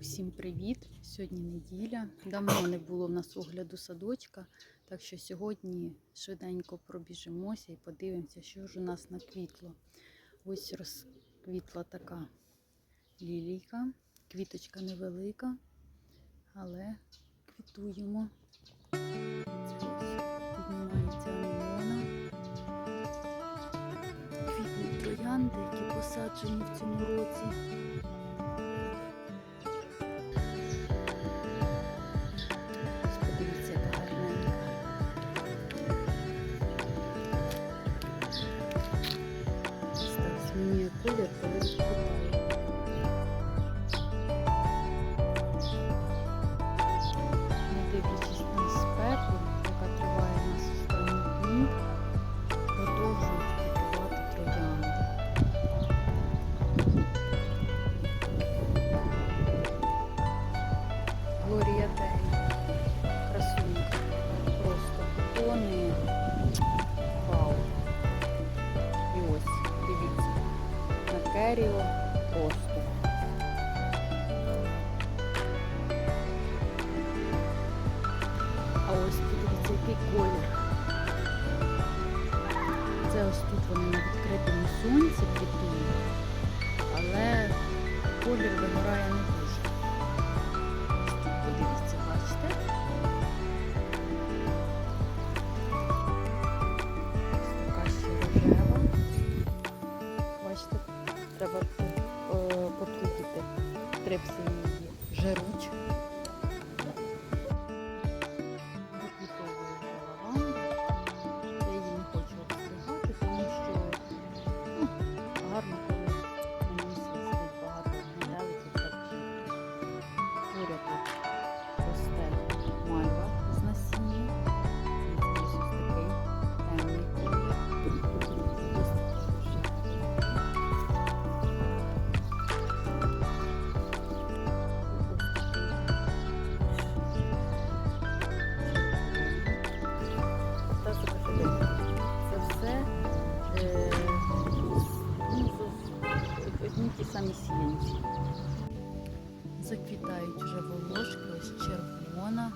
Усім привіт! Сьогодні неділя. Давно не було в нас огляду садочка, так що сьогодні швиденько пробіжимося і подивимося, що ж у нас наквітло. Ось розквітла така лілійка, квіточка невелика, але квітуємо. Піднімається анемона. Квітні троянди, які посаджені в цьому році. Di. Керіо просто. А ось подивіться, який колір. Це ось тут вони на відкритому сонці квітують, але колір треба е, потрудити. Трипси її жаруть. Самі сіянці. Заквітають вже волошки, ось червона,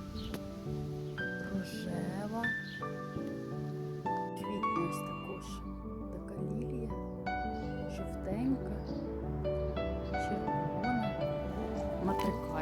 рожева. Квітне ось також така лілія, жовтенька, червона, матрикальна.